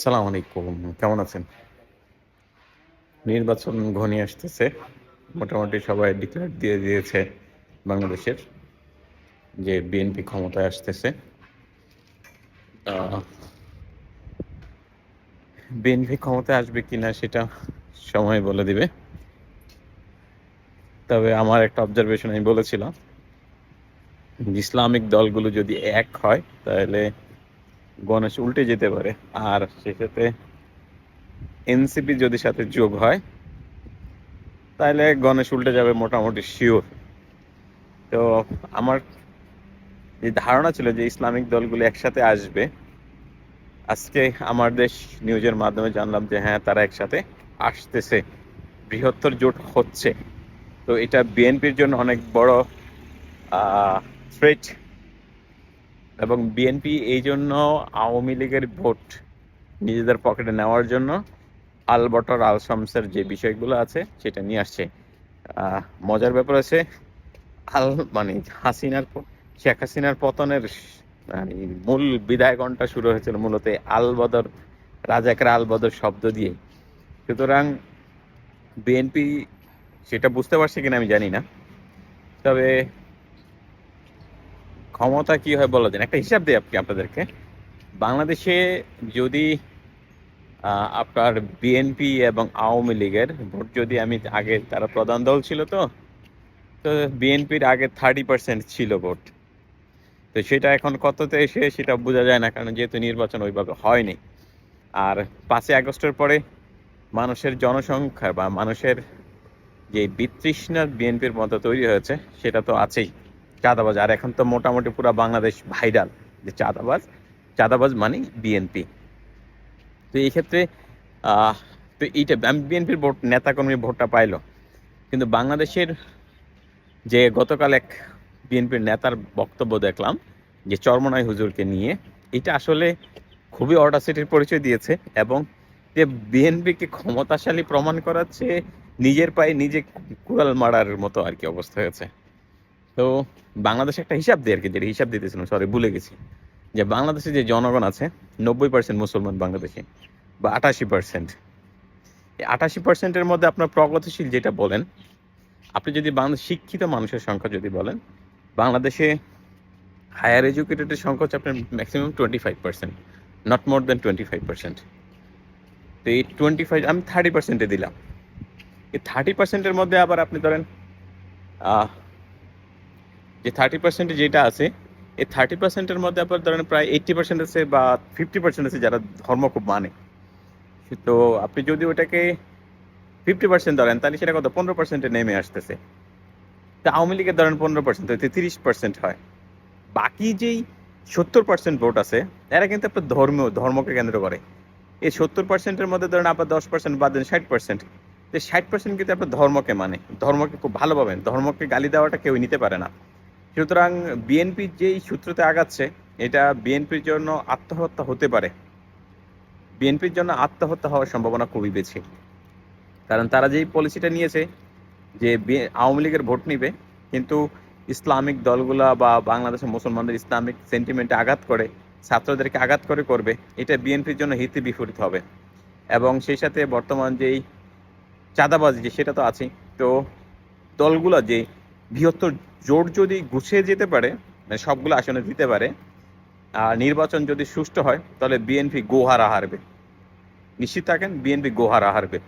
সালাম আলাইকুম, কেমন আছেন? নির্বাচন ঘনিয়ে আসতেছে। মোটামুটি সবাই ডিক্লেয়ার দিয়ে দিয়েছে বাংলাদেশের যে বিএনপি ক্ষমতায় আসতেছে। বিএনপি ক্ষমতায় আসবে কিনা সেটা সময় বলে দিবে। তবে আমার একটা অবজারভেশন আমি বলেছিলাম, ইসলামিক দলগুলো যদি এক হয়, তাহলে গণেশ উল্টে যেতে পারে। আর সেক্ষেত্রে এনসিপি যদি সাথে যোগ হয় তাহলে গণেশ উল্টে যাবে মোটামুটি শিওর তো আমার যে ধারণা ছিল যে ইসলামিক দলগুলো একসাথে আসবে, আজকে আমার দেশ নিউজের মাধ্যমে জানলাম যে হ্যাঁ তারা একসাথে আসতেছে। বৃহত্তর জোট হচ্ছে। তো এটা বিএনপির জন্য অনেক বড় থ্রেট এবং বিএনপি এই জন্য আওয়ামী লীগের ভোট নিজেদের পকেটে নেওয়ার জন্য আলবটর আল শামসের যে বিষয়গুলো আছে সেটা নিয়ে আসছে। মজার ব্যাপার আছে আল মানে হাসিনার শেখ হাসিনার পতনের মানে মূল বিদায় ঘণ্টা শুরু হয়েছিল মূলত এই আল বদর রাজাকের আল বদর শব্দ দিয়ে। সুতরাং বিএনপি সেটা বুঝতে পারছে কিনা আমি জানি না। তবে ক্ষমতা কি হয় বলা যায় একটা হিসাব দিই আপনি আপনাদেরকে। বাংলাদেশে যদি আপনার বিএনপি এবং আওয়ামী লীগের ভোট যদি আমি আগে তারা প্রধান দল ছিল তো তো বিএনপির আগে থার্টি পার্সেন্ট ছিল ভোট। তো সেটা এখন কততে এসে সেটা বোঝা যায় না, কারণ যেহেতু নির্বাচন ওইভাবে হয়নি। আর পাঁচই আগস্টের পরে মানুষের জনসংখ্যা বা মানুষের যে বিতৃষ্ণা বিএনপির মতো তৈরি হয়েছে, সেটা তো আছেই। চাঁদাবাজ। আর এখন তো মোটামুটি পুরো বাংলাদেশ ভাইরাল যে চাঁদাবাজ। চাঁদাবাজ মানে বিএনপি তো এই ক্ষেত্রে তো এইটা বিএনপির ভোট, নেতাকর্মীর ভোটটা পাইলো। কিন্তু বাংলাদেশের যে গতকাল এক বিএনপির নেতার বক্তব্য দেখলাম, যে চরমনাই হুজুরকে নিয়ে, এটা আসলে খুবই অর্ডাসিটির পরিচয় দিয়েছে এবং যে বিএনপিকে ক্ষমতাশালী প্রমাণ করাচ্ছে নিজের পায়ে নিজে কুড়াল মারার মতো আর কি অবস্থা হয়েছে। তো বাংলাদেশে একটা হিসাব দিয়ে আর কি যেটা হিসাব দিতেছিলাম সরি ভুলে গেছি। যে বাংলাদেশে যে জনগণ আছে, নব্বই পার্সেন্ট মুসলমান বাংলাদেশে বা আটাশি পার্সেন্ট এই আটাশি পার্সেন্টের মধ্যে আপনার প্রগতিশীল যেটা বলেন, আপনি যদি বাংলাদেশ শিক্ষিত মানুষের সংখ্যা যদি বলেন, বাংলাদেশে হায়ার এডুকেটেডের সংখ্যা হচ্ছে আপনার maximum twenty five percent not more than twenty five percent তো এই টোয়েন্টি ফাইভ আমি থার্টি পার্সেন্টে দিলাম। এই থার্টি পার্সেন্টের মধ্যে আবার আপনি ধরেন যে থার্টি পার্সেন্টে যেটা আছে, এই থার্টি পার্সেন্টের মধ্যে আবার ধরেন প্রায় এইট্টি পার্সেন্ট আছে বা ফিফটি পার্সেন্ট আছে যারা ধর্ম খুব মানে। তো আপনি যদি ওটাকে ফিফটি পার্সেন্ট ধরেন, তাহলে সেটা কত? পনেরো পার্সেন্টে নেমে আসতেছে। তা আওয়ামী লীগের ধরেন পনেরো পার্সেন্ট তো তিরিশ পার্সেন্ট হয়। বাকি যেই সত্তর পার্সেন্ট ভোট আছে, এরা কিন্তু আপনার ধর্ম ধর্মকে কেন্দ্র করে। এই সত্তর পার্সেন্টের মধ্যে ধরেন আপনার দশ পার্সেন্ট বাদ দেন ষাট পার্সেন্ট তো ষাট পার্সেন্ট কিন্তু আপনার ধর্মকে মানে ধর্মকে খুব ভালো পাবেন ধর্মকে গালি দেওয়াটা কেউ নিতে পারে না। সুতরাং বিএনপি যেই সূত্রতে আগাচ্ছে, এটা বিএনপির জন্য আত্মহত্যা হতে পারে। বিএনপির জন্য আত্মহত্যা হওয়ার সম্ভাবনা খুবই বেশি। কারণ তারা যেই পলিসিটা নিয়েছে, যে আওয়ামী লীগের ভোট নিবে, কিন্তু ইসলামিক দলগুলা বা বাংলাদেশের মুসলমানদের ইসলামিক সেন্টিমেন্টে আঘাত করে, ছাত্রদেরকে আঘাত করে করবে, এটা বিএনপির জন্য হিতে বিপরীত হবে। এবং সেই সাথে বর্তমান যেই চাঁদাবাজি যে সেটা তো আছেই। তো দলগুলো যে বৃহত্তর জোট যদি গুছিয়ে যেতে পারে মানে সবগুলো আসনে দিতে পারে, আর নির্বাচন যদি সুষ্ঠু হয়, তাহলে বিএনপি গোহারা হারবে নিশ্চিত থাকেন, বিএনপি গোহারা হারবে